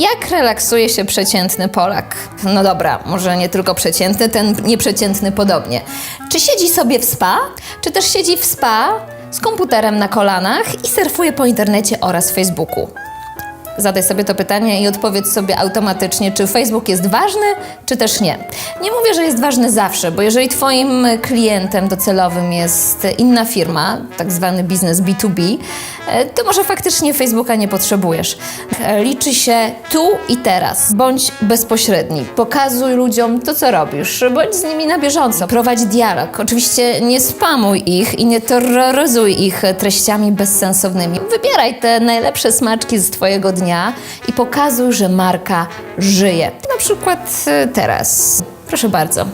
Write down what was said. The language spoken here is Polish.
Jak relaksuje się przeciętny Polak? No dobra, może nie tylko przeciętny, ten nieprzeciętny podobnie. Czy siedzi sobie w spa, czy też siedzi w spa z komputerem na kolanach i surfuje po internecie oraz Facebooku? Zadaj sobie to pytanie i odpowiedz sobie automatycznie, czy Facebook jest ważny, czy też nie. Nie mówię, że jest ważny zawsze, bo jeżeli Twoim klientem docelowym jest inna firma, tak zwany biznes B2B, e, to może faktycznie Facebooka nie potrzebujesz. E, Liczy się tu i teraz. Bądź bezpośredni. Pokazuj ludziom to, co robisz. Bądź z nimi na bieżąco. Prowadź dialog. Oczywiście nie spamuj ich i nie terroryzuj ich treściami bezsensownymi. Wybieraj te najlepsze smaczki z Twojego dnia i pokazuj, że marka żyje. Na przykład e, teraz. Proszę bardzo.